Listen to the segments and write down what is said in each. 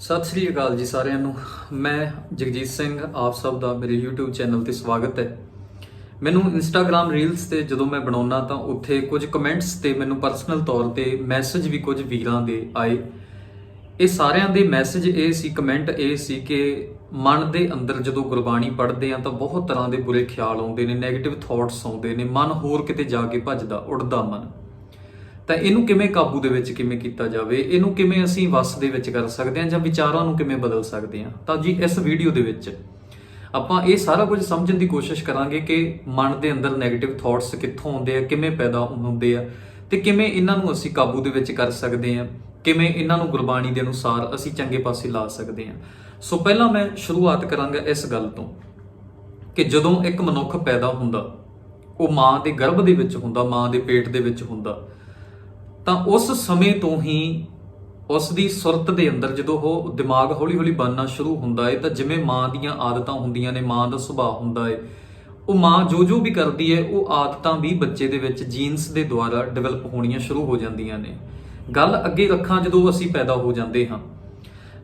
ਸਤਿ ਸ੍ਰੀ ਅਕਾਲ ਜੀ ਸਾਰਿਆਂ ਨੂੰ। ਮੈਂ ਜਗਜੀਤ ਸਿੰਘ, ਆਪ ਸਭ ਦਾ ਮੇਰੇ YouTube ਚੈਨਲ ਤੇ ਸਵਾਗਤ ਹੈ। ਮੈਨੂੰ Instagram ਰੀਲਸ ਤੇ ਜਦੋਂ ਮੈਂ ਬਣਾਉਣਾ ਤਾਂ ਉੱਥੇ ਕੁਝ ਕਮੈਂਟਸ ਤੇ ਮੈਨੂੰ ਪਰਸਨਲ ਤੌਰ ਤੇ ਮੈਸੇਜ ਵੀ ਕੁਝ ਵੀਰਾਂ ਦੇ ਆਏ। ਇਹ ਸਾਰਿਆਂ ਦੇ ਮੈਸੇਜ ਇਹ ਸੀ ਕਮੈਂਟ ਇਹ ਸੀ ਕਿ ਮਨ ਦੇ ਅੰਦਰ ਜਦੋਂ ਗੁਰਬਾਣੀ ਪੜ੍ਹਦੇ ਆ ਤਾਂ ਬਹੁਤ ਤਰ੍ਹਾਂ ਦੇ ਬੁਰੇ ਖਿਆਲ ਆਉਂਦੇ ਨੇ 네ਗੇਟਿਵ ਥਾਟਸ ਆਉਂਦੇ ਨੇ, ਮਨ ਹੋਰ ਕਿਤੇ ਜਾ ਕੇ ਭੱਜਦਾ, ਉੱਡਦਾ ਮਨ। ਤਾਂ ਇਹਨੂੰ ਕਿਵੇਂ ਕਾਬੂ ਦੇ ਵਿੱਚ ਕਿਵੇਂ ਕੀਤਾ ਜਾਵੇ? ਇਹਨੂੰ ਕਿਵੇਂ ਅਸੀਂ ਵਸ ਦੇ ਵਿੱਚ ਕਰ ਸਕਦੇ ਹਾਂ ਜਾਂ ਵਿਚਾਰਾਂ ਨੂੰ ਕਿਵੇਂ ਬਦਲ ਸਕਦੇ ਹਾਂ? ਤਾਂ ਜੀ, ਇਸ ਵੀਡੀਓ ਦੇ ਵਿੱਚ ਆਪਾਂ ਇਹ ਸਾਰਾ ਕੁਝ ਸਮਝਣ ਦੀ ਕੋਸ਼ਿਸ਼ ਕਰਾਂਗੇ ਕਿ ਮਨ ਦੇ ਅੰਦਰ 네ਗੇਟਿਵ ਥਾਟਸ ਕਿੱਥੋਂ ਆਉਂਦੇ ਆ, ਕਿਵੇਂ ਪੈਦਾ ਹੁੰਦੇ ਆ ਤੇ ਕਿਵੇਂ ਇਹਨਾਂ ਨੂੰ ਅਸੀਂ ਕਾਬੂ ਦੇ ਵਿੱਚ ਕਰ ਸਕਦੇ ਹਾਂ, ਕਿਵੇਂ ਇਹਨਾਂ ਨੂੰ ਗੁਰਬਾਣੀ ਦੇ ਅਨੁਸਾਰ ਅਸੀਂ ਚੰਗੇ ਪਾਸੇ ਲਾ ਸਕਦੇ ਹਾਂ। ਸੋ ਪਹਿਲਾਂ ਮੈਂ ਸ਼ੁਰੂਆਤ ਕਰਾਂਗਾ ਇਸ ਗੱਲ ਤੋਂ ਕਿ ਜਦੋਂ ਇੱਕ ਮਨੁੱਖ ਪੈਦਾ ਹੁੰਦਾ, ਉਹ ਮਾਂ ਦੇ ਗਰਭ ਦੇ ਵਿੱਚ ਹੁੰਦਾ, ਮਾਂ ਦੇ ਪੇਟ ਦੇ ਵਿੱਚ ਹੁੰਦਾ ਤਾਂ ਉਸ ਸਮੇਂ ਤੋਂ ਹੀ ਉਸ ਦੀ ਸੁਰਤ ਦੇ ਅੰਦਰ ਜਦੋਂ ਉਹ ਦਿਮਾਗ ਹੌਲੀ-ਹੌਲੀ ਬਣਨਾ ਸ਼ੁਰੂ ਹੁੰਦਾ ਹੈ ਤਾਂ ਜਿਵੇਂ ਮਾਂ ਦੀਆਂ ਆਦਤਾਂ ਹੁੰਦੀਆਂ ਨੇ, ਮਾਂ ਦਾ ਸੁਭਾਅ ਹੁੰਦਾ ਹੈ ਉਹ ਮਾਂ ਜੋ ਜੋ ਵੀ ਕਰਦੀ ਹੈ ਉਹ ਆਦਤਾਂ ਵੀ ਬੱਚੇ ਦੇ ਵਿੱਚ ਜੀਨਸ ਦੇ ਦੁਆਰਾ ਡਿਵੈਲਪ ਹੋਣੀਆਂ ਸ਼ੁਰੂ ਹੋ ਜਾਂਦੀਆਂ ਨੇ। ਗੱਲ ਅੱਗੇ ਰੱਖਾਂ ਜਦੋਂ ਅਸੀਂ ਪੈਦਾ ਹੋ ਜਾਂਦੇ ਹਾਂ,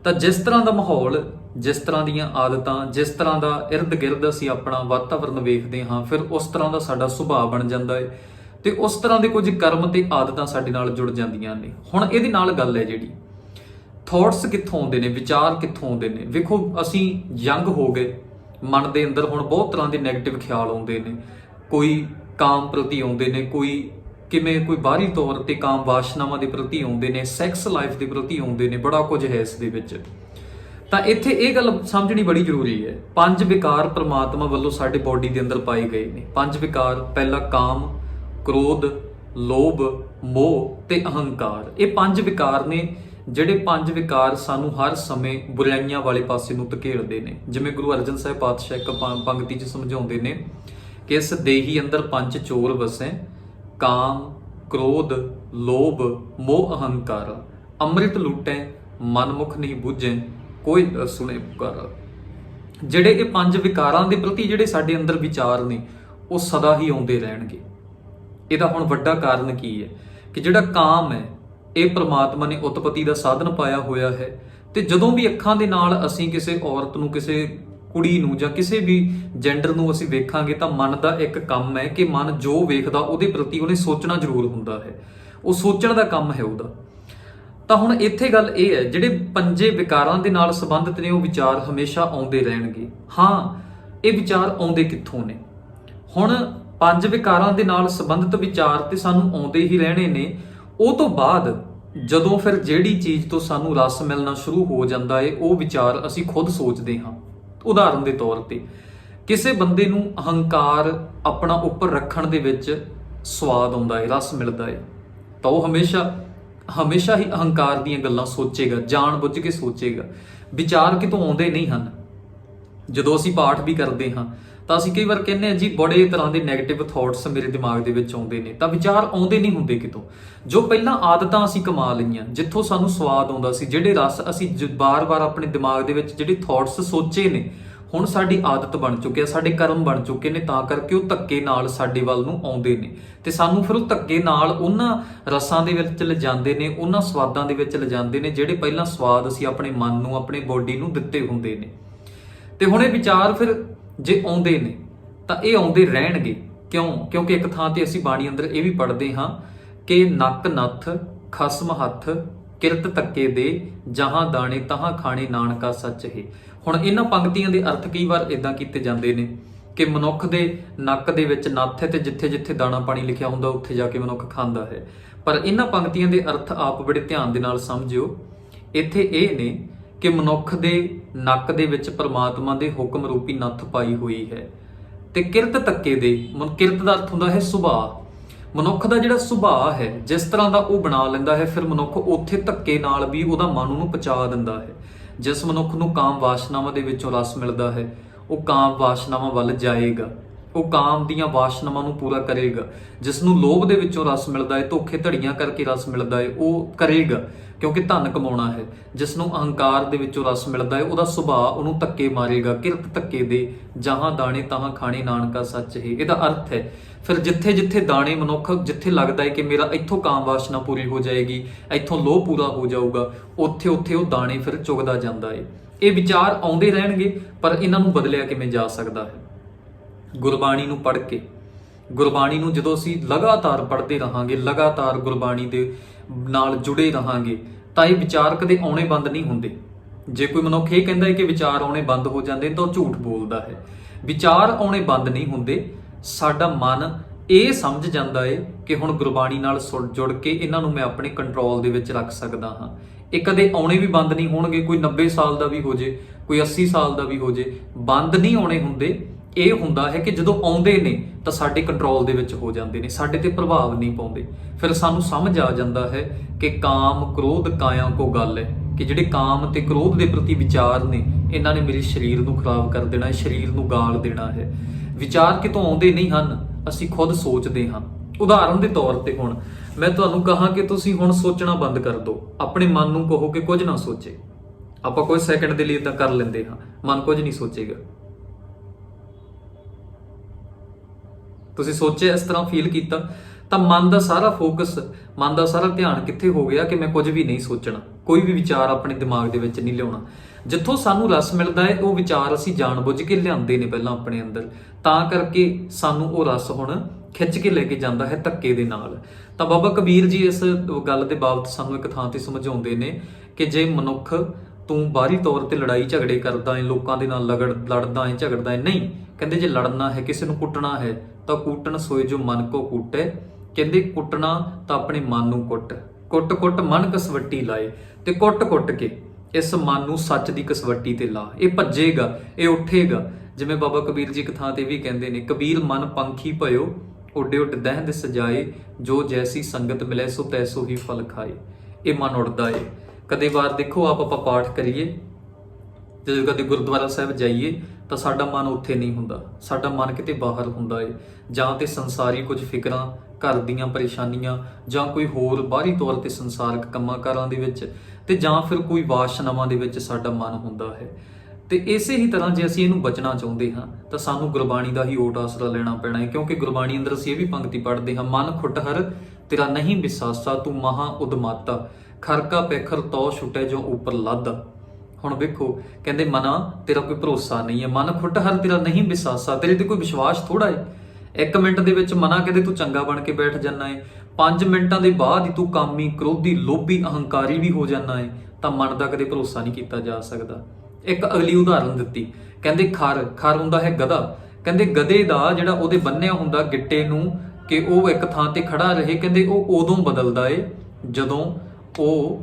ਤਾਂ ਜਿਸ ਤਰ੍ਹਾਂ ਦਾ ਮਾਹੌਲ, ਜਿਸ ਤਰ੍ਹਾਂ ਦੀਆਂ ਆਦਤਾਂ, ਜਿਸ ਤਰ੍ਹਾਂ ਦਾ ird-gird ਅਸੀਂ ਆਪਣਾ ਵਾਤਾਵਰਣ ਵੇਖਦੇ ਹਾਂ, ਫਿਰ ਉਸ ਤਰ੍ਹਾਂ ਦਾ ਸਾਡਾ ਸੁਭਾਅ ਬਣ ਜਾਂਦਾ ਹੈ ਤੇ ਉਸ ਤਰ੍ਹਾਂ ਦੇ ਕੁਝ ਕਰਮ ਤੇ ਆਦਤਾਂ ਸਾਡੇ ਨਾਲ ਜੁੜ ਜਾਂਦੀਆਂ ਨੇ। ਹੁਣ ਇਹਦੇ ਨਾਲ ਗੱਲ ਹੈ ਜਿਹੜੀ। ਥਾਟਸ ਕਿੱਥੋਂ ਆਉਂਦੇ ਨੇ? ਵਿਚਾਰ ਕਿੱਥੋਂ ਆਉਂਦੇ ਨੇ? ਵੇਖੋ, ਅਸੀਂ ਯੰਗ ਹੋ ਗਏ। ਮਨ ਦੇ ਅੰਦਰ ਹੁਣ ਬਹੁਤ ਤਰ੍ਹਾਂ ਦੇ 네ਗੇਟਿਵ ਖਿਆਲ ਆਉਂਦੇ ਨੇ। ਕੋਈ ਕਾਮ ਪ੍ਰਤੀ ਆਉਂਦੇ ਨੇ, ਕੋਈ ਕਿਵੇਂ ਕੋਈ ਬਾਹਰੀ ਤੌਰ ਤੇ ਕਾਮ ਵਾਸ਼ਨਾਵਾਂ ਦੇ ਪ੍ਰਤੀ ਆਉਂਦੇ ਨੇ ਸੈਕਸ ਲਾਈਫ ਦੇ ਪ੍ਰਤੀ ਆਉਂਦੇ ਨੇ, ਬੜਾ ਕੁਝ ਹੈ ਇਸ ਦੇ ਵਿੱਚ। ਤਾਂ ਇੱਥੇ ਇਹ ਗੱਲ ਸਮਝਣੀ ਬੜੀ ਜ਼ਰੂਰੀ ਹੈ। ਪੰਜ ਵਿਕਾਰ ਪ੍ਰਮਾਤਮਾ ਵੱਲੋਂ ਸਾਡੇ ਬਾਡੀ ਦੇ ਅੰਦਰ ਪਾਏ ਗਏ ਨੇ। ਪੰਜ ਵਿਕਾਰ, ਪਹਿਲਾ ਕਾਮ ਕ੍ਰੋਧ, ਲੋਭ, ਮੋਹ ਤੇ ਅਹੰਕਾਰ। ਇਹ ਪੰਜ ਵਿਕਾਰ ਨੇ, ਜਿਹੜੇ ਪੰਜ ਵਿਕਾਰ ਸਾਨੂੰ ਹਰ ਸਮੇਂ ਬੁਰਾਈਆਂ ਵਾਲੇ ਪਾਸੇ ਨੂੰ ਧਕੇਲਦੇ ਨੇ। ਜਿਵੇਂ ਗੁਰੂ ਅਰਜਨ ਸਾਹਿਬ ਪਾਤਸ਼ਾਹ ਇੱਕ ਪੰ- ਪੰਕਤੀ 'ਚ ਸਮਝਾਉਂਦੇ ਨੇ ਕਿ ਇਸ ਦੇਹੀ ਅੰਦਰ ਪੰਜ ਚੋਰ ਵਸੈ, ਕਾਮ, ਕ੍ਰੋਧ, ਲੋਭ, ਮੋਹ, ਅਹੰਕਾਰ। ਅੰਮ੍ਰਿਤ ਲੂਟੈ, ਮਨਮੁਖ ਨਹੀਂ ਬੁੱਝੈ, ਕੋਈ ਸੁਣੇ ਪੁਕਾਰਾ ਜਿਹੜੇ ਇਹ ਪੰਜ ਵਿਕਾਰਾਂ ਦੇ ਪ੍ਰਤੀ ਜਿਹੜੇ ਸਾਡੇ ਅੰਦਰ ਵਿਚਾਰ ਨੇ, ਉਹ ਸਦਾ ਹੀ ਆਉਂਦੇ ਰਹਿਣਗੇ। ਇਹਦਾ ਹੁਣ ਵੱਡਾ ਕਾਰਨ ਕੀ ਹੈ ਕਿ ਜਿਹੜਾ ਕਾਮ ਹੈ, ਇਹ ਪ੍ਰਮਾਤਮਾ ਨੇ ਉਤਪਤੀ ਦਾ ਸਾਧਨ ਪਾਇਆ ਹੋਇਆ ਹੈ ਤੇ ਜਦੋਂ ਵੀ ਅੱਖਾਂ ਦੇ ਨਾਲ ਅਸੀਂ ਕਿਸੇ ਔਰਤ ਨੂੰ, ਕਿਸੇ ਕੁੜੀ ਨੂੰ ਜਾਂ ਕਿਸੇ ਵੀ ਜੈਂਡਰ ਨੂੰ ਅਸੀਂ ਵੇਖਾਂਗੇ ਤਾਂ ਮਨ ਦਾ ਇੱਕ ਕੰਮ ਹੈ ਕਿ ਮਨ ਜੋ ਵੇਖਦਾ ਉਹਦੇ ਪ੍ਰਤੀ ਉਹਨੇ ਸੋਚਣਾ ਜ਼ਰੂਰ ਹੁੰਦਾ ਹੈ। ਉਹ ਸੋਚਣ ਦਾ ਕੰਮ ਹੈ ਉਹਦਾ। ਤਾਂ ਹੁਣ ਇੱਥੇ ਗੱਲ ਇਹ ਹੈ, ਜਿਹੜੇ ਪੰਜੇ ਵਿਕਾਰਾਂ ਦੇ ਨਾਲ ਸੰਬੰਧਿਤ ਨੇ, ਉਹ ਵਿਚਾਰ ਹਮੇਸ਼ਾ ਆਉਂਦੇ ਰਹਿਣਗੇ। ਹਾਂ, ਇਹ ਵਿਚਾਰ ਆਉਂਦੇ ਕਿੱਥੋਂ ਨੇ? ਹੁਣ ਪੰਜ ਵਿਕਾਰਾਂ ਦੇ ਨਾਲ ਸੰਬੰਧਿਤ ਵਿਚਾਰ ਤੇ ਸਾਨੂੰ ਆਉਂਦੇ ਹੀ ਰਹਿਣੇ ਨੇ। ਉਹ ਤੋਂ ਬਾਅਦ ਜਦੋਂ ਫਿਰ ਜਿਹੜੀ ਚੀਜ਼ ਤੋਂ ਸਾਨੂੰ ਰਸ ਮਿਲਣਾ ਸ਼ੁਰੂ ਹੋ ਜਾਂਦਾ ਏ, ਉਹ ਵਿਚਾਰ ਅਸੀਂ ਖੁਦ ਸੋਚਦੇ ਹਾਂ। ਉਦਾਹਰਨ ਦੇ ਤੌਰ ਤੇ, ਕਿਸੇ ਬੰਦੇ ਨੂੰ ਅਹੰਕਾਰ ਆਪਣਾ ਉੱਪਰ ਰੱਖਣ ਦੇ ਵਿੱਚ ਸਵਾਦ ਆਉਂਦਾ ਏ, ਰਸ ਮਿਲਦਾ ਏ। ਤਾਂ ਉਹ ਹਮੇਸ਼ਾ ਹਮੇਸ਼ਾ ਹੀ ਅਹੰਕਾਰ ਦੀਆਂ ਗੱਲਾਂ ਸੋਚੇਗਾ, ਜਾਣ ਬੁੱਝ ਕੇ ਸੋਚੇਗਾ। ਵਿਚਾਰ ਕਿਤੋਂ ਆਉਂਦੇ ਨਹੀਂ ਹਨ। ਜਦੋਂ ਅਸੀਂ ਪਾਠ ਵੀ ਕਰਦੇ ਹਾਂ ਤਾਂ ਅਸੀਂ ਕਈ ਵਾਰ ਕਹਿੰਦੇ ਆ ਜੀ, ਬੜੇ ਤਰ੍ਹਾਂ ਦੇ 네ਗੇਟਿਵ ਥਾਟਸ ਮੇਰੇ ਦਿਮਾਗ ਦੇ ਵਿੱਚ ਆਉਂਦੇ ਨੇ। ਤਾਂ ਵਿਚਾਰ ਆਉਂਦੇ ਨਹੀਂ ਹੁੰਦੇ ਕਿਤੋਂ। ਜੋ ਪਹਿਲਾਂ ਆਦਤਾਂ ਅਸੀਂ ਕਮਾ ਲਈਆਂ, ਜਿੱਥੋਂ ਸਾਨੂੰ ਸਵਾਦ ਆਉਂਦਾ ਸੀ, ਜਿਹੜੇ ਰਸ ਅਸੀਂ ਜ- ਬਾਰ-ਬਾਰ ਆਪਣੇ ਦਿਮਾਗ ਦੇ ਵਿੱਚ ਜਿਹੜੇ ਥਾਟਸ ਸੋਚੇ ਨੇ, ਹੁਣ ਸਾਡੀ ਆਦਤ ਬਣ ਚੁੱਕੀ ਹੈ ਸਾਡੇ ਕਰਮ ਬਣ ਚੁੱਕੇ ਨੇ, ਤਾਂ ਕਰਕੇ ਉਹ ਧੱਕੇ ਨਾਲ ਸਾਡੇ ਵੱਲ ਨੂੰ ਆਉਂਦੇ ਨੇ। ਤੇ ਸਾਨੂੰ ਫਿਰ ਉਹ ਧੱਕੇ ਨਾਲ ਉਹਨਾਂ ਰਸਾਂ ਦੇ ਵਿੱਚ ਲਿਜਾਂਦੇ ਨੇ, ਉਹਨਾਂ ਸਵਾਦਾਂ ਦੇ ਵਿੱਚ ਲਿਜਾਂਦੇ ਨੇ, ਜਿਹੜੇ ਪਹਿਲਾਂ ਸਵਾਦ ਅਸੀਂ ਆਪਣੇ ਮਨ ਨੂੰ, ਆਪਣੇ ਬੋਡੀ ਨੂੰ ਦਿੱਤੇ ਹੁੰਦੇ ਨੇ। ਤੇ ਹੁਣ ਇਹ ਵਿਚਾਰ ਫਿਰ ਜੇ ਆਉਂਦੇ ਨੇ, ਤਾਂ ਇਹ ਆਉਂਦੇ ਰਹਿਣਗੇ। ਕਿਉਂ? ਕਿਉਂਕਿ ਇੱਕ ਥਾਂ ਤੇ ਅਸੀਂ ਬਾਣੀ ਅੰਦਰ ਇਹ ਵੀ ਪੜ੍ਹਦੇ ਹਾਂ ਕਿ ਨੱਕ ਨੱਥ, ਖਸਮ ਹੱਥ, ਕਿਰਤ ਤੱਕੇ ਦੇ, ਜਹਾਂ ਦਾਣੇ ਤਹਾਂ ਖਾਣੇ ਨਾਨਕਾ ਸੱਚ ਹੈ। ਹੁਣ ਇਹਨਾਂ ਪੰਕਤੀਆਂ ਦੇ ਅਰਥ ਕਈ ਵਾਰ ਇਦਾਂ ਕੀਤੇ ਜਾਂਦੇ ਨੇ ਕਿ ਮਨੁੱਖ ਦੇ ਨੱਕ ਦੇ ਵਿੱਚ ਨੱਥ ਹੈ ਤੇ ਜਿੱਥੇ ਜਿੱਥੇ ਦਾਣਾ ਪਾਣੀ ਲਿਖਿਆ ਹੁੰਦਾ, ਉੱਥੇ ਜਾ ਕੇ ਮਨੁੱਖ ਖਾਂਦਾ ਹੈ। ਪਰ ਇਹਨਾਂ ਪੰਕਤੀਆਂ ਦੇ ਅਰਥ ਆਪ ਬੜੇ ਧਿਆਨ ਦੇ ਨਾਲ ਸਮਝਿਓ। ਇੱਥੇ ਇਹ ਨੇ ਕਿ ਮਨੁੱਖ ਦੇ ਨੱਕ ਦੇ ਵਿੱਚ ਪ੍ਰਮਾਤਮਾ ਦੇ ਹੁਕਮ ਰੂਪੀ ਨੱਥ ਪਾਈ ਹੋਈ ਹੈ ਤੇ ਕਿਰਤ ਤੱਕੇ ਦੇ ਮਨ, ਕਿਰਤ ਦਾ ਅਰਥ ਹੁੰਦਾ ਹੈ ਸੁਭਾਅ। ਮਨੁੱਖ ਦਾ ਜਿਹੜਾ ਸੁਭਾਅ ਹੈ, ਜਿਸ ਤਰ੍ਹਾਂ ਦਾ ਉਹ ਬਣਾ ਲੈਂਦਾ ਹੈ, ਫਿਰ ਮਨੁੱਖ ਉੱਥੇ ਧੱਕੇ ਨਾਲ ਵੀ ਉਹਦਾ ਮਨ ਉਹਨੂੰ ਪਚਾ ਦਿੰਦਾ ਹੈ। ਜਿਸ ਮਨੁੱਖ ਨੂੰ ਕਾਮ ਵਾਸ਼ਨਾਵਾਂ ਦੇ ਵਿੱਚੋਂ ਰਸ ਮਿਲਦਾ ਹੈ, ਉਹ ਕਾਮ ਵਾਸ਼ਨਾਵਾਂ ਵੱਲ ਜਾਏਗਾ। ਉਹ ਕਾਮ ਦੀਆਂ ਵਾਸ਼ਨਾਵਾਂ ਨੂੰ ਪੂਰਾ ਕਰੇਗਾ। ਜਿਸ ਨੂੰ ਲੋਭ ਦੇ ਵਿੱਚੋਂ ਰਸ ਮਿਲਦਾ ਹੈ, ਧੋਖੇ ਧੜੀਆਂ ਕਰਕੇ ਰਸ ਮਿਲਦਾ ਹੈ, ਉਹ ਕਰੇਗਾ, ਕਿਉਂਕਿ ਧਨ ਕਮਾਉਣਾ ਹੈ। ਜਿਸ ਨੂੰ ਅਹੰਕਾਰ ਦੇ ਵਿੱਚੋਂ ਰਸ ਮਿਲਦਾ ਹੈ, ਉਹਦਾ ਸੁਭਾਅ ਉਹਨੂੰ ਧੱਕੇ ਮਾਰੇਗਾ। ਕਿਰਤ ਧੱਕੇ ਦੇ, ਜਹਾਂ ਦਾਣੇ ਤਹਾਂ ਖਾਣੇ, ਨਾਨਕਾ ਸੱਚ ਹੈ। ਇਹਦਾ ਅਰਥ ਹੈ, ਫਿਰ ਜਿੱਥੇ ਜਿੱਥੇ ਦਾਣੇ ਮਨੁੱਖ, ਜਿੱਥੇ ਲੱਗਦਾ ਹੈ ਕਿ ਮੇਰਾ ਇੱਥੋਂ ਕਾਮ ਵਾਸ਼ਨਾ ਪੂਰੀ ਹੋ ਜਾਏਗੀ, ਇੱਥੋਂ ਲੋਭ ਪੂਰਾ ਹੋ ਜਾਊਗਾ ਉੱਥੇ ਉੱਥੇ ਉਹ ਦਾਣੇ ਫਿਰ ਚੁਗਦਾ ਜਾਂਦਾ ਹੈ। ਇਹ ਵਿਚਾਰ ਆਉਂਦੇ ਰਹਿਣਗੇ, ਪਰ ਇਹਨਾਂ ਨੂੰ ਬਦਲਿਆ ਕਿਵੇਂ ਜਾ ਸਕਦਾ ਹੈ? ਗੁਰਬਾਣੀ ਨੂੰ ਪੜ੍ਹ ਕੇ। ਗੁਰਬਾਣੀ ਨੂੰ ਜਦੋਂ ਅਸੀਂ ਲਗਾਤਾਰ ਪੜ੍ਹਦੇ ਰਹਾਂਗੇ, ਲਗਾਤਾਰ ਗੁਰਬਾਣੀ ਦੇ ਨਾਲ ਜੁੜੇ ਰਹਾਂਗੇ, ਤਾਂ ਇਹ ਵਿਚਾਰ ਕਦੇ ਆਉਣੇ ਬੰਦ ਨਹੀਂ ਹੁੰਦੇ। ਜੇ ਕੋਈ ਮਨੁੱਖ ਇਹ ਕਹਿੰਦਾ ਹੈ ਕਿ ਵਿਚਾਰ ਆਉਣੇ ਬੰਦ ਹੋ ਜਾਂਦੇ, ਤਾਂ ਉਹ ਝੂਠ ਬੋਲਦਾ ਹੈ। ਵਿਚਾਰ ਆਉਣੇ ਬੰਦ ਨਹੀਂ ਹੁੰਦੇ। ਸਾਡਾ ਮਨ ਇਹ ਸਮਝ ਜਾਂਦਾ ਏ ਕਿ ਹੁਣ ਗੁਰਬਾਣੀ ਨਾਲ ਸੁਰ- ਜੁੜ ਕੇ ਇਹਨਾਂ ਨੂੰ ਮੈਂ ਆਪਣੇ ਕੰਟਰੋਲ ਦੇ ਵਿੱਚ ਰੱਖ ਸਕਦਾ ਹਾਂ। ਇਹ ਕਦੇ ਆਉਣੇ ਵੀ ਬੰਦ ਨਹੀਂ ਹੋਣਗੇ। ਕੋਈ 90 ਸਾਲ ਦਾ ਵੀ ਹੋ ਜੇ, ਕੋਈ 80 ਸਾਲ ਦਾ ਵੀ ਹੋ ਜੇ, ਬੰਦ ਨਹੀਂ ਆਉਣੇ ਹੁੰਦੇ। ਇਹ ਹੁੰਦਾ ਹੈ ਕਿ ਜਦੋਂ ਆਉਂਦੇ ਨੇ ਤਾਂ ਸਾਡੇ ਕੰਟਰੋਲ ਦੇ ਵਿੱਚ ਹੋ ਜਾਂਦੇ ਨੇ, ਸਾਡੇ ਤੇ ਪ੍ਰਭਾਵ ਨਹੀਂ ਪਾਉਂਦੇ। ਫਿਰ ਸਾਨੂੰ ਸਮਝ ਆ ਜਾਂਦਾ ਹੈ ਕਿ ਕਾਮ ਕ੍ਰੋਧ ਕਾਇਆ ਕੋ ਗੱਲ ਹੈ, ਕਿ ਜਿਹੜੇ ਕਾਮ ਤੇ ਕ੍ਰੋਧ ਦੇ ਪ੍ਰਤੀ ਵਿਚਾਰ ਨੇ, ਇਹਨਾਂ ਨੇ ਮੇਰੇ ਸਰੀਰ ਨੂੰ ਖਰਾਬ ਕਰ ਦੇਣਾ ਹੈ ਸਰੀਰ ਨੂੰ ਗਾਲ ਦੇਣਾ ਹੈ। ਵਿਚਾਰ ਕਿਤੋਂ ਆਉਂਦੇ ਨਹੀਂ ਹਨ, ਅਸੀਂ ਖੁਦ ਸੋਚਦੇ ਹਾਂ। ਉਦਾਹਰਨ ਦੇ ਤੌਰ ਤੇ ਹੁਣ, ਮੈਂ ਤੁਹਾਨੂੰ ਕਹਾਂ ਕਿ ਤੁਸੀਂ ਹੁਣ ਸੋਚਣਾ ਬੰਦ ਕਰ ਦਿਓ। ਆਪਣੇ ਮਨ ਨੂੰ ਕਹੋ ਕਿ ਕੁਝ ਨਾ ਸੋਚੇ। ਆਪਾਂ ਕੋਈ ਸੈਕਿੰਡ ਦੇ ਲਈ ਤਾਂ ਕਰ ਲੈਂਦੇ ਹਾਂ। ਮਨ ਕੁਝ ਨਹੀਂ ਸੋਚੇਗਾ। ਤੁਸੀਂ ਸੋਚਿਆ ਇਸ ਤਰ੍ਹਾਂ ਫੀਲ ਕੀਤਾ? ਤਾਂ ਮਨ ਦਾ ਸਾਰਾ ਫੋਕਸ ਮਨ ਦਾ ਸਾਰਾ ਧਿਆਨ ਕਿੱਥੇ ਹੋ ਗਿਆ ਕਿ ਮੈਂ ਕੁਝ ਵੀ ਨਹੀਂ ਸੋਚਣਾ? ਕੋਈ ਵੀ ਵਿਚਾਰ ਆਪਣੇ ਦਿਮਾਗ ਦੇ ਵਿੱਚ ਨਹੀਂ ਲਿਆਉਣਾ। ਜਿੱਥੋਂ ਸਾਨੂੰ ਰਸ ਮਿਲਦਾ ਹੈ, ਉਹ ਵਿਚਾਰ ਅਸੀਂ ਜਾਣਬੁੱਝ ਕੇ ਲਿਆਂਦੇ ਨੇ ਪਹਿਲਾਂ ਆਪਣੇ ਅੰਦਰ। ਤਾਂ ਕਰਕੇ ਸਾਨੂੰ ਉਹ ਰਸ ਹੁਣ ਖਿੱਚ ਕੇ ਲੈ ਕੇ ਜਾਂਦਾ ਹੈ ਧੱਕੇ ਦੇ ਨਾਲ। ਤਾਂ ਬਾਬਾ ਕਬੀਰ ਜੀ ਇਸ ਗੱਲ ਦੇ ਬਾਬਤ ਸਾਨੂੰ ਇੱਕ ਥਾਂ ਤੇ ਸਮਝਾਉਂਦੇ ਨੇ ਕਿ ਜੇ ਮਨੁੱਖ ਤੂੰ ਬਾਹਰੀ ਤੌਰ ਤੇ ਲੜਾਈ ਝਗੜੇ ਕਰਦਾ ਹੈ ਲੋਕਾਂ ਦੇ ਨਾਲ ਲਗੜ, ਲੜਦਾ ਹੈ ਝਗੜਦਾ ਹੈ ਨਹੀਂ, ਕਹਿੰਦੇ ਜੇ ਲੜਨਾ ਹੈ, ਕਿਸੇ ਨੂੰ ਕੁੱਟਣਾ ਹੈ, ਤਾਂ ਕੂਟਣ ਸੋਏ ਜੋ ਮਨ ਕੋ ਕੂਟੇ। ਕਹਿੰਦੇ ਕੁੱਟਣਾ ਤਾਂ ਆਪਣੇ ਮਨ ਨੂੰ ਕੁੱਟ। ਕੁੱਟ ਕੁੱਟ ਮਨ ਕਸਵੱਟੀ ਲਾਏ ਤੇ ਕੁੱਟ ਕੁੱਟ ਕੇ ਇਸ ਮਨ ਨੂੰ ਸੱਚ ਦੀ ਕਸਵੱਟੀ ਤੇ ਲਾ। ਇਹ ਭੱਜੇਗਾ, ਇਹ ਉੱਠੇਗਾ। ਜਿਵੇਂ ਬਾਬਾ ਕਬੀਰ ਜੀ ਇੱਕ ਥਾਂ ਤੇ ਵੀ ਕਹਿੰਦੇ ਨੇ, ਕਬੀਰ ਮਨ ਪੰਖੀ ਭਇਓ, ਉੱਡੇ ਉੱਡ ਦਹਿੰਦ ਸਜਾਏ, ਜੋ ਜੈਸੀ ਸੰਗਤ ਮਿਲੇ ਸੋ ਤੈਸੋ ਹੀ ਫਲ ਖਾਏ। ਇਹ ਮਨ ਉੱਡਦਾ ਏ। ਕਦੇ ਵਾਰ ਦੇਖੋ ਆਪ ਆਪਾਂ ਪਾਠ ਕਰੀਏ। ਜਦੋਂ ਕਦੇ ਗੁਰਦੁਆਰਾ ਸਾਹਿਬ ਜਾਈਏ, ਤਾਂ ਸਾਡਾ ਮਨ ਉੱਥੇ ਨਹੀਂ ਹੁੰਦਾ। ਸਾਡਾ ਮਨ ਕਿਤੇ ਬਾਹਰ ਹੁੰਦਾ ਏ। ਜਾਂ ਤੇ ਸੰਸਾਰੀ ਕੁਝ ਫਿਕਰਾਂ, ਘਰ ਦੀਆਂ ਪਰੇਸ਼ਾਨੀਆਂ, ਜਾਂ ਕੋਈ ਹੋਰ ਬਾਹਰੀ ਤੌਰ ਤੇ ਸੰਸਾਰਕ ਕੰਮਾਂ ਕਾਰਾਂ ਦੇ ਵਿੱਚ, ਤੇ ਜਾਂ ਫਿਰ ਕੋਈ ਵਾਸ਼ਨਾਵਾਂ ਦੇ ਵਿੱਚ ਸਾਡਾ ਮਨ ਹੁੰਦਾ ਹੈ। ਤੇ ਇਸੇ ਹੀ ਤਰ੍ਹਾਂ ਜੇ ਅਸੀਂ ਇਹਨੂੰ ਬਚਣਾ ਚਾਹੁੰਦੇ ਹਾਂ, ਤਾਂ ਸਾਨੂੰ ਗੁਰਬਾਣੀ ਦਾ ਹੀ ਓਟ ਆਸਰਾ ਲੈਣਾ ਪੈਣਾ ਹੈ। ਕਿਉਂਕਿ ਗੁਰਬਾਣੀ ਅੰਦਰ ਅਸੀਂ ਇਹ ਵੀ ਪੰਕਤੀ ਪੜ੍ਹਦੇ ਹਾਂ, ਮਨ ਖੁੱਟਹਰ ਤੇਰਾ ਨਹੀਂ ਵਿਸਾਸਾ ਤੂੰ ਮਹਾ ਉਦਮਾਤਾ। ਖਰਕਾ ਪੇਖਰ ਤੋ ਛੁਟੇ ਜੋ ਉੱਪਰ ਲੱਦ। ਹੁਣ ਵੇਖੋ, ਕਹਿੰਦੇ ਮਨਾ, ਤੇਰਾ ਕੋਈ ਭਰੋਸਾ ਨਹੀਂ ਹੈ। ਮਨ ਖੁੱਟ ਹਰ ਤੇਰਾ ਨਹੀਂ ਵਿਸਾਸਾ ਤੇਰੇ ਤੇ ਕੋਈ ਵਿਸ਼ਵਾਸ ਥੋੜਾ ਹੈ ਇੱਕ ਮਿੰਟ ਦੇ ਵਿੱਚ ਮਨਾ ਕਹਿੰਦੇ ਤੂੰ ਚੰਗਾ ਬਣ ਕੇ ਬੈਠ ਜਾਣਾ ਹੈ 5 ਮਿੰਟਾਂ ਦੇ ਬਾਅਦ ਹੀ ਤੂੰ ਕਾਮੀ, ਕ੍ਰੋਧੀ, ਲੋਭੀ, ਅਹੰਕਾਰੀ ਵੀ ਹੋ ਜਾਣਾ ਹੈ ਤਾਂ ਮਨ ਦਾ ਕਦੇ ਭਰੋਸਾ ਨਹੀਂ ਕੀਤਾ ਜਾ ਸਕਦਾ। ਇੱਕ ਅਗਲੀ ਉਦਾਹਰਨ ਦਿੱਤੀ। ਕਹਿੰਦੇ ਖਰ ਖਰ ਹੁੰਦਾ ਹੈ ਗਧਾ। ਕਹਿੰਦੇ ਗਧੇ ਦਾ ਜਿਹੜਾ ਉਹਦੇ ਬੰਨਿਆ ਹੁੰਦਾ ਗਿੱਟੇ ਨੂੰ ਕਿ ਉਹ ਇੱਕ ਥਾਂ ਤੇ ਖੜਾ ਰਹੇ, ਕਹਿੰਦੇ ਉਹ ਉਦੋਂ ਬਦਲਦਾ ਏ ਜਦੋਂ ਉਹ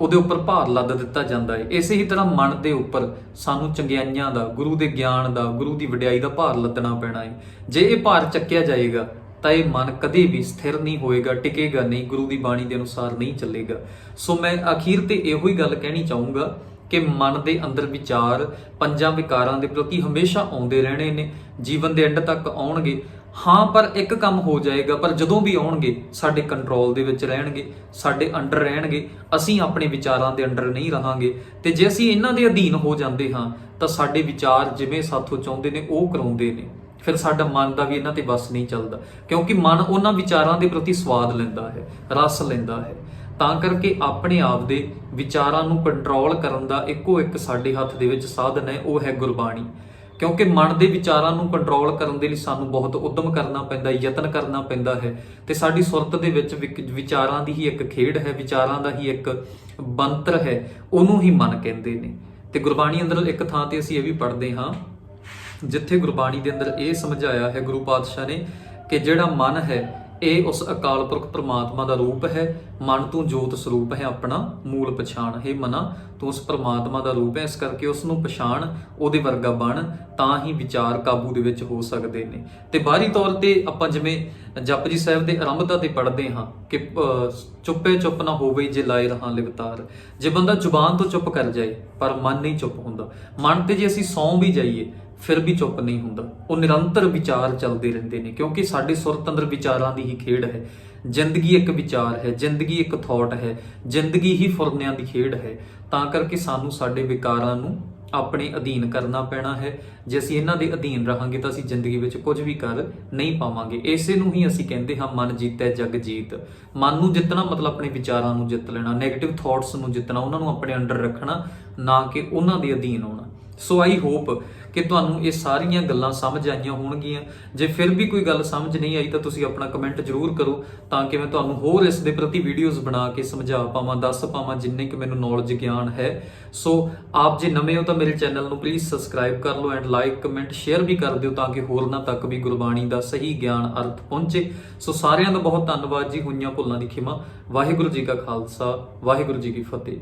ਉਹਦੇ ਉੱਪਰ ਭਾਰ ਲੱਦ ਦਿੱਤਾ ਜਾਂਦਾ ਹੈ। ਇਸੇ ਹੀ ਤਰ੍ਹਾਂ ਮਨ ਦੇ ਉੱਪਰ ਸਾਨੂੰ ਚੰਗਿਆਈਆਂ ਦਾ, ਗੁਰੂ ਦੇ ਗਿਆਨ ਦਾ, ਗੁਰੂ ਦੀ ਵਡਿਆਈ ਦਾ ਭਾਰ ਲੱਦਣਾ ਪੈਣਾ ਹੈ। ਜੇ ਇਹ ਭਾਰ ਚੱਕਿਆ ਜਾਏਗਾ, ਤਾਂ ਇਹ ਮਨ ਕਦੇ ਵੀ ਸਥਿਰ ਨਹੀਂ ਹੋਏਗਾ, ਟਿਕੇਗਾ ਨਹੀਂ, ਗੁਰੂ ਦੀ ਬਾਣੀ ਦੇ ਅਨੁਸਾਰ ਨਹੀਂ ਚੱਲੇਗਾ। ਸੋ ਮੈਂ ਅਖੀਰ ਤੇ ਇਹੋ ਹੀ ਗੱਲ ਕਹਿਣੀ ਚਾਹੂੰਗਾ ਕਿ ਮਨ ਦੇ ਅੰਦਰ ਵਿਚਾਰ, ਪੰਜਾਂ ਵਿਕਾਰਾਂ ਦੇ ਪ੍ਰਤੀ ਹਮੇਸ਼ਾ ਆਉਂਦੇ ਰਹਿਣੇ ਨੇ। ਜੀਵਨ ਦੇ ਐਂਡ ਤੱਕ ਆਉਣਗੇ ਹਾਂ, ਪਰ ਇੱਕ ਕੰਮ ਹੋ ਜਾਏਗਾ, ਪਰ ਜਦੋਂ ਵੀ ਆਉਣਗੇ, ਸਾਡੇ ਕੰਟਰੋਲ ਦੇ ਵਿੱਚ ਰਹਿਣਗੇ, ਸਾਡੇ ਅੰਡਰ ਰਹਿਣਗੇ, ਅਸੀਂ ਆਪਣੇ ਵਿਚਾਰਾਂ ਦੇ ਅੰਡਰ ਨਹੀਂ ਰਹਾਂਗੇ। ਤੇ ਜੇ ਅਸੀਂ ਇਹਨਾਂ ਦੇ ਅਧੀਨ ਹੋ ਜਾਂਦੇ ਹਾਂ, ਤਾਂ ਸਾਡੇ ਵਿਚਾਰ ਜਿਵੇਂ ਸਾਥੋਂ ਚਾਹੁੰਦੇ ਨੇ, ਉਹ ਕਰਾਉਂਦੇ ਨੇ। ਫਿਰ ਸਾਡਾ ਮਨ ਦਾ ਵੀ ਇਹਨਾਂ ਤੇ ਬਸ ਨਹੀਂ ਚੱਲਦਾ, ਕਿਉਂਕਿ ਮਨ ਉਹਨਾਂ ਵਿਚਾਰਾਂ ਦੇ ਪ੍ਰਤੀ ਸਵਾਦ ਲੈਂਦਾ ਹੈ, ਰਸ ਲੈਂਦਾ ਹੈ। ਤਾਂ ਕਰਕੇ ਆਪਣੇ ਆਪ ਦੇ ਵਿਚਾਰਾਂ ਨੂੰ ਕੰਟਰੋਲ ਕਰਨ ਦਾ ਇੱਕੋ ਇੱਕ ਸਾਡੇ ਹੱਥ ਦੇ ਵਿੱਚ ਸਾਧਨ ਹੈ, ਉਹ ਹੈ ਗੁਰਬਾਣੀ। ਕਿਉਂਕਿ ਮਨ ਦੇ ਵਿਚਾਰਾਂ ਨੂੰ ਕੰਟਰੋਲ ਕਰਨ ਦੇ ਲਈ ਸਾਨੂੰ ਬਹੁਤ ਉਦਮ ਕਰਨਾ ਪੈਂਦਾ ਹੈ ਯਤਨ ਕਰਨਾ ਪੈਂਦਾ ਹੈ। ਤੇ ਸਾਡੀ ਸੁਰਤ ਦੇ ਵਿੱਚ ਵਿਕ- ਵਿਚਾਰਾਂ ਦੀ ਹੀ ਇੱਕ ਖੇਡ ਹੈ, ਵਿਚਾਰਾਂ ਦਾ ਹੀ ਇੱਕ ਬੰਤਰ ਹੈ, ਉਹਨੂੰ ਹੀ ਮਨ ਕਹਿੰਦੇ ਨੇ। ਤੇ ਗੁਰਬਾਣੀ ਅੰਦਰ ਇੱਕ ਥਾਂ ਤੇ ਅਸੀਂ ਇਹ ਵੀ ਪੜ੍ਹਦੇ ਹਾਂ, ਜਿੱਥੇ ਗੁਰਬਾਣੀ ਦੇ ਅੰਦਰ ਇਹ ਸਮਝਾਇਆ ਹੈ ਗੁਰੂ ਪਾਤਸ਼ਾਹ ਨੇ ਕਿ ਜਿਹੜਾ ਮਨ ਹੈ ਇਹ ਉਸ ਅਕਾਲ ਪੁਰਖ ਪ੍ਰਮਾਤਮਾ ਦਾ ਰੂਪ ਹੈ। ਮਨ ਤੂੰ ਜੋਤ ਸਰੂਪ ਹੈ ਆਪਣਾ ਮੂਲ ਪਛਾਣ ਹੈ ਮਨਾ। ਤੂੰ ਉਸ ਪ੍ਰਮਾਤਮਾ ਦਾ ਰੂਪ ਹੈ ਇਸ ਕਰਕੇ ਉਸ ਨੂੰ ਪਛਾਣ ਉਹਦੇ ਵਰਗਾ ਬਣ ਤਾਂ ਹੀ ਵਿਚਾਰ ਕਾਬੂ ਦੇ ਵਿੱਚ ਹੋ ਸਕਦੇ ਨੇ। ਤੇ ਬਾਹਰੀ ਤੌਰ ਤੇ ਆਪਾਂ ਜਿਵੇਂ ਜਪਜੀ ਸਾਹਿਬ ਦੇ ਆਰੰਭਤਾ ਤੇ ਪੜ੍ਹਦੇ ਹਾਂ ਕਿ ਅਹ, ਚੁੱਪੇ ਚੁੱਪ ਨਾ ਹੋਵੇ ਜੇ ਲਾਏ ਰਹਾ ਲਿਵਤਾਰ। ਜੇ ਬੰਦਾ ਜ਼ੁਬਾਨ ਤੋਂ ਚੁੱਪ ਕਰ ਜਾਏ ਪਰ ਮਨ ਨਹੀਂ ਚੁੱਪ ਹੁੰਦਾ। ਮਨ ਤੇ ਜੇ ਅਸੀਂ ਸੌਂ ਵੀ ਜਾਈਏ ਫਿਰ ਵੀ ਚੁੱਪ ਨਹੀਂ ਹੁੰਦਾ। ਉਹ ਨਿਰੰਤਰ ਵਿਚਾਰ ਚੱਲਦੇ ਰਹਿੰਦੇ ਨੇ, ਕਿਉਂਕਿ ਸਾਡੇ ਸੁਰਤ ਅੰਦਰ ਵਿਚਾਰਾਂ ਦੀ ਹੀ ਖੇਡ ਹੈ। ਜ਼ਿੰਦਗੀ ਇੱਕ ਵਿਚਾਰ ਹੈ, ਜ਼ਿੰਦਗੀ ਇੱਕ ਥਾਟ ਹੈ, ਜ਼ਿੰਦਗੀ ਹੀ ਫੁਰਨਿਆਂ ਦੀ ਖੇਡ ਹੈ। ਤਾਂ ਕਰਕੇ ਸਾਨੂੰ ਸਾਡੇ ਵਿਕਾਰਾਂ ਨੂੰ ਆਪਣੇ ਅਧੀਨ ਕਰਨਾ ਪੈਣਾ ਹੈ। ਜੇ ਅਸੀਂ ਇਹਨਾਂ ਦੇ ਅਧੀਨ ਰਹਾਂਗੇ ਤਾਂ ਅਸੀਂ ਜ਼ਿੰਦਗੀ ਵਿੱਚ ਕੁਝ ਵੀ ਕਰ ਨਹੀਂ ਪਾਵਾਂਗੇ। ਇਸੇ ਨੂੰ ਹੀ ਅਸੀਂ ਕਹਿੰਦੇ ਹਾਂ, ਮਨ ਜੀਤੈ ਜਗ ਜੀਤ। ਮਨ ਨੂੰ ਜਿੱਤਣਾ ਮਤਲਬ ਆਪਣੇ ਵਿਚਾਰਾਂ ਨੂੰ ਜਿੱਤ ਲੈਣਾ 네ਗੇਟਿਵ ਥਾਟਸ ਨੂੰ ਜਿੱਤਣਾ, ਉਹਨਾਂ ਨੂੰ ਆਪਣੇ ਅੰਡਰ ਰੱਖਣਾ, ਨਾ ਕਿ ਉਹਨਾਂ ਦੇ ਅਧੀਨ ਹੋਣਾ ਸੋ ਆਈ ਹੋਪ ਕਿ ਤੁਹਾਨੂੰ ਇਹ ਸਾਰੀਆਂ ਗੱਲਾਂ ਸਮਝ ਆਈਆਂ ਹੋਣਗੀਆਂ। ਜੇ ਫਿਰ ਵੀ ਕੋਈ ਗੱਲ ਸਮਝ ਨਹੀਂ ਆਈ ਤਾਂ ਤੁਸੀਂ ਆਪਣਾ ਕਮੈਂਟ ਜ਼ਰੂਰ ਕਰੋ ਤਾਂ ਕਿ ਮੈਂ ਤੁਹਾਨੂੰ ਹੋਰ ਇਸ ਦੇ ਪ੍ਰਤੀ ਵੀਡੀਓਜ਼ ਬਣਾ ਕੇ ਸਮਝਾ ਪਾਵਾਂ, ਦੱਸ ਪਾਵਾਂ ਜਿੰਨੇ ਕਿ ਮੈਨੂੰ ਨੌਲੇਜ ਗਿਆਨ ਹੈ। ਸੋ ਆਪ ਜੇ ਨਵੇਂ ਹੋ ਤਾਂ ਮੇਰੇ ਚੈਨਲ ਨੂੰ ਪਲੀਜ਼ ਸਬਸਕ੍ਰਾਈਬ ਕਰ ਲਓ ਐਂਡ ਲਾਈਕ ਕਮੈਂਟ ਸ਼ੇਅਰ ਵੀ ਕਰ ਦਿਓ ਤਾਂ ਕਿ ਹੋਰਨਾਂ ਤੱਕ ਵੀ ਗੁਰਬਾਣੀ ਦਾ ਸਹੀ ਗਿਆਨ ਅਰਥ ਪਹੁੰਚੇ। ਸੋ ਸਾਰਿਆਂ ਦਾ ਬਹੁਤ ਧੰਨਵਾਦ ਜੀ। ਹੋਈਆਂ ਭੁੱਲਾਂ ਦੀ ਖਿਮਾ। ਵਾਹਿਗੁਰੂ ਜੀ ਕਾ ਖਾਲਸਾ, ਵਾਹਿਗੁਰੂ ਜੀ ਕੀ ਫਤਿਹ।